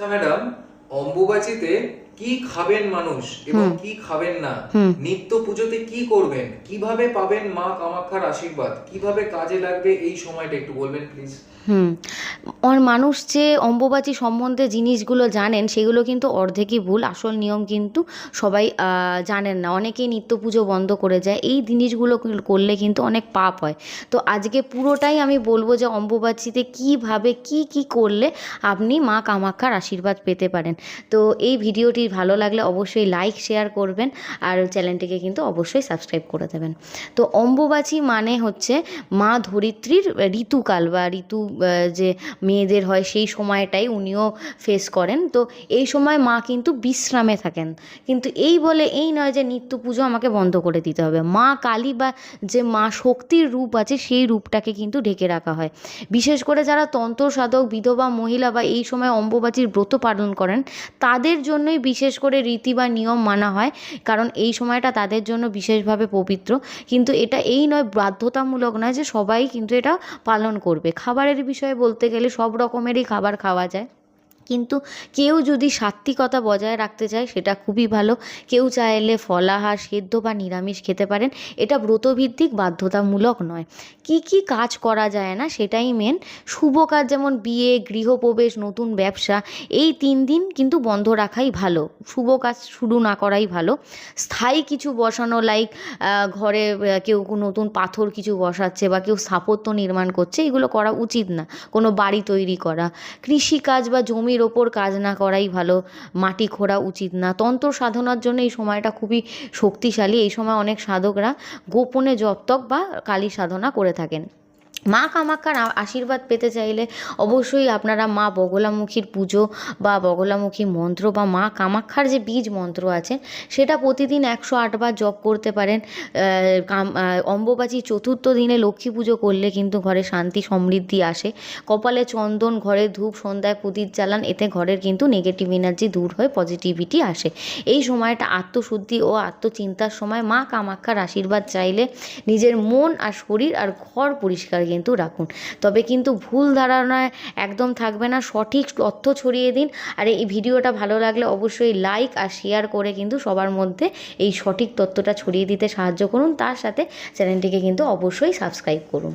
আচ্ছা ম্যাডাম অম্বুবাচীতে কি খাবেন মানুষ এবং কি খাবেন না? নিত্য পুজোতে কি করবেন? কীভাবে পাবেন মা কামাখ্যার আশীর্বাদ? কীভাবে কাজে লাগবে? এই সময়টা একটু বলবেন প্লিজ হুম। মানুষ যে অম্বুবাচী সম্বন্ধে জিনিসগুলো জানেন, সেগুলো কিন্তু অর্ধেকই ভুল, আসল নিয়ম কিন্তু সবাই জানেন না। অনেকেই নিত্য পুজো বন্ধ করে যায়। এই জিনিসগুলো করলে কিন্তু অনেক পাপ হয়। তো আজকে পুরোটাই আমি বলব যে অম্বুবাচীতে কীভাবে, কি কি করলে আপনি মা কামাখ্যার আশীর্বাদ পেতে পারেন। তো এই ভিডিওটি ভালো লাগলে অবশ্যই লাইক, শেয়ার করবেন আর চ্যানেলটিকে কিন্তু অবশ্যই সাবস্ক্রাইব করে দেবেন। তো অম্বুবাচী মানে হচ্ছে মা ধরিত্রীর ঋতুকাল বা ঋতু যে মেয়েদের হয় সেই সময়টাই উনিও ফেস করেন। তো এই সময় মা কিন্তু বিশ্রামে থাকেন। কিন্তু এই বলে এই নয় যে নিত্য পুজো আমাকে বন্ধ করে দিতে হবে। মা কালী বা যে মা শক্তির রূপ আছে সেই রূপটাকে কিন্তু ঢেকে রাখা হয়। বিশেষ করে যারা তন্ত্র সাধক, বিধবা, মহিলা বা এই সময় অম্বুবাচীর ব্রত পালন করেন, তাদের জন্যই বিশেষ করে রীতি বা নিয়ম মানা হয়। কারণ এই সময়টা তাদের জন্য বিশেষভাবে পবিত্র। কিন্তু এটা এই নয়, বাধ্যতামূলক নয় যে সবাই কিন্তু এটা পালন করবে। খাবারের বিষয়ে বলতে গেলে সব রকমেরই খাবার খাওয়া যায়। কিন্তু কেউ যদি সাত্ত্বিকতা বজায় রাখতে চায়, সেটা খুবই ভালো। কেউ চাইলে ফলাহার, সেদ্ধ বা নিরামিষ খেতে পারেন। এটা ব্রতভিত্তিক, বাধ্যতামূলক নয়। কি কি কাজ করা যায় না, সেটাই মেন শুভ কাজ যেমন বিয়ে, গৃহপ্রবেশ, নতুন ব্যবসা, এই তিন দিন কিন্তু বন্ধ রাখাই ভালো। শুভ কাজ শুরু না করাই ভালো। স্থায়ী কিছু বসানো লাইক ঘরে কেউ নতুন পাথর কিছু বসাচ্ছে বা কেউ স্থাপত্য নির্মাণ করছে, এগুলো করা উচিত না। কোনো বাড়ি তৈরি করা। কৃষিকাজ বা জমির ওপর কাজ না করাই ভালো। মাটি খোঁড়া উচিত না। তন্ত্র সাধনার জন্য এই সময়টা খুবই শক্তিশালী। এই সময় অনেক সাধকরা গোপনে জপতক বা কালী সাধনা করে থাকেন। মা কামাখ্যার আশীর্বাদ পেতে চাইলে অবশ্যই আপনারা মা বগলামুখীর পুজো বা বগলামুখী মন্ত্র বা মা কামাখ্যার যে বীজ মন্ত্র আছে, সেটা প্রতিদিন একশো আটবার জপ করতে পারেন। অম্বুবাচী চতুর্থ দিনে লক্ষ্মী পুজো করলে কিন্তু ঘরে শান্তি সমৃদ্ধি আসে। কপালে চন্দন, ঘরে ধূপ, সন্ধ্যায় প্রদীপ জ্বালান, এতে ঘরের কিন্তু নেগেটিভ এনার্জি দূর হয়ে পজিটিভিটি আসে। এই সময়টা আত্মশুদ্ধি ও আত্মচিন্তার সময় মা কামাখ্যার আশীর্বাদ চাইলে নিজের মন আর শরীর আর ঘর পরিষ্কার কিন্তু রাখুন। তবে কিন্তু ভুল ধারণায় একদম থাকবে না, সঠিক তথ্য ছড়িয়ে দিন। আর এই ভিডিওটা ভালো লাগলে অবশ্যই লাইক আর শেয়ার করে কিন্তু সবার মধ্যে এই সঠিক তথ্যটা ছড়িয়ে দিতে সাহায্য করুন। তার সাথে চ্যানেলটিকে কিন্তু অবশ্যই সাবস্ক্রাইব করুন।